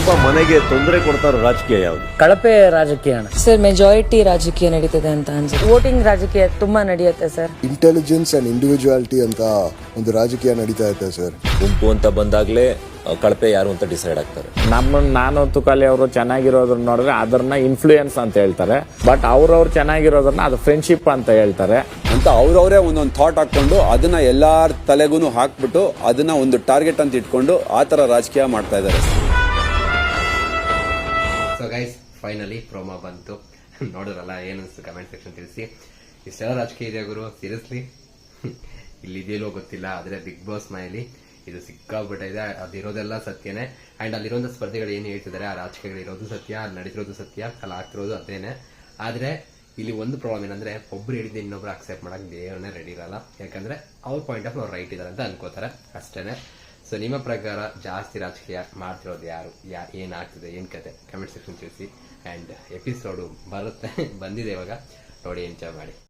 ತುಂಬಾ ಮನೆಗೆ ತೊಂದರೆ ಕೊಡ್ತಾರ ರಾಜಕೀಯ ಯಾವುದು? ಕಳಪೆ ರಾಜಕೀಯ ಅಣ್ಣ. ಸರ್ ಮೆಜಾರಿಟಿ ರಾಜಕೀಯ ನಡೀತದೆ ಅಂತ ಅನ್ಸುತ್ತೆ. ವೋಟಿಂಗ್ ರಾಜಕೀಯ ತುಂಬಾ ನಡೆಯುತ್ತೆ ಸರ್. ಇಂಟೆಲಿಜೆನ್ಸ್ ಅಂಡ್ ಇಂಡಿವಿಜುವಾಲಿಟಿ ಅಂತ ಒಂದು ರಾಜಕೀಯ ನಡೀತಾ ಇರುತ್ತೆ ಸರ್. ಗುಂಪು ಅಂತ ಬಂದಾಗಲೇ ಕಳಪೆ ಯಾರು ಅಂತ ಡಿಸೈಡ್ ಆಗ್ತಾರೆ. ನಮ್ಮ ನಾನು ತುಕಾಲಿ ಅವರು ಚೆನ್ನಾಗಿರೋದನ್ನ ನೋಡಿದ್ರೆ ಅದನ್ನ ಇನ್ಫ್ಲೂಯೆನ್ಸ್ ಅಂತ ಹೇಳ್ತಾರೆ. ಬಟ್ ಅವ್ರವ್ರು ಚೆನ್ನಾಗಿರೋದನ್ನ ಅದು ಫ್ರೆಂಡ್ಶಿಪ್ ಅಂತ ಹೇಳ್ತಾರೆ. ಅಂತ ಅವ್ರವರೇ ಒಂದೊಂದು ಥಾಟ್ ಹಾಕೊಂಡು ಅದನ್ನ ಎಲ್ಲಾರ ತಲೆಗೂ ಹಾಕ್ಬಿಟ್ಟು ಅದನ್ನ ಒಂದು ಟಾರ್ಗೆಟ್ ಅಂತ ಇಟ್ಕೊಂಡು ಆ ತರ ರಾಜಕೀಯ ಮಾಡ್ತಾ ಇದ್ದಾರೆ ಫೈನಲಿ ಪ್ರೋಮೋ ಬಂತು. ನೋಡಿದ್ರಲ್ಲ ಏನನ್ಸ್ತು ಕಮೆಂಟ್ ಸೆಕ್ಷನ್ ತಿಳಿಸಿ. ಇಷ್ಟೆಲ್ಲ ರಾಜಕೀಯ ಇದೆಯಾ ಗುರು ಸೀರಿಯಸ್ಲಿ ಇಲ್ಲಿ ಇದೆಯಲ್ಲೋ ಗೊತ್ತಿಲ್ಲ, ಆದರೆ ಬಿಗ್ ಬಾಸ್ ಮನೆಯಲ್ಲಿ ಇದು ಸಿಕ್ಕಾಗ್ಬಿಟ್ಟಿದೆ. ಅದಿರೋದೆಲ್ಲ ಸತ್ಯನೇ. ಆ್ಯಂಡ್ ಅಲ್ಲಿರೋಂಥ ಸ್ಪರ್ಧೆಗಳು ಏನು ಹೇಳ್ತಿದ್ದಾರೆ? ಆ ರಾಜಕೀಯಗಳು ಇರೋದು ಸತ್ಯ, ಅಲ್ಲಿ ನಡೀತಿರೋದು ಸತ್ಯ, ಅಲ್ಲಿ ಆಗ್ತಿರೋದು ಅದೇನೆ. ಆದರೆ, ಇಲ್ಲಿ ಒಂದು ಪ್ರಾಬ್ಲಮ್ ಏನಂದರೆ, ಒಬ್ರು ಹೇಳಿದ್ದು ಇನ್ನೊಬ್ರು ಅಕ್ಸೆಪ್ಟ್ ಮಾಡೋಕ್ಕೆ ದೇವರನ್ನೇ ರೆಡಿ ಇರಲ್ಲ. ಯಾಕಂದರೆ, ಅವ್ರ ಪಾಯಿಂಟ್ ಆಫ್ ಅವ್ರು ರೈಟ್ ಇದ್ದಾರೆ ಅಂತ ಅನ್ಕೋತಾರೆ. ಅಷ್ಟೇನೆ. ಸೊ ನಿಮ್ಮ ಪ್ರಕಾರ ಜಾಸ್ತಿ ರಾಜಕೀಯ ಮಾಡ್ತಿರೋದು ಯಾರು? ಯಾ ಏನಾಗ್ತಿದೆ ಏನ್ ಕತೆ? ಕಮೆಂಟ್ ಸೆಕ್ಷನ್ ತಿಳಿಸಿ. ಅಂಡ್ ಎಪಿಸೋಡು ಬರುತ್ತೆ, ಬಂದಿದೆ ಇವಾಗ. ನೋಡಿ ಎಂಜಾಯ್ ಮಾಡಿ.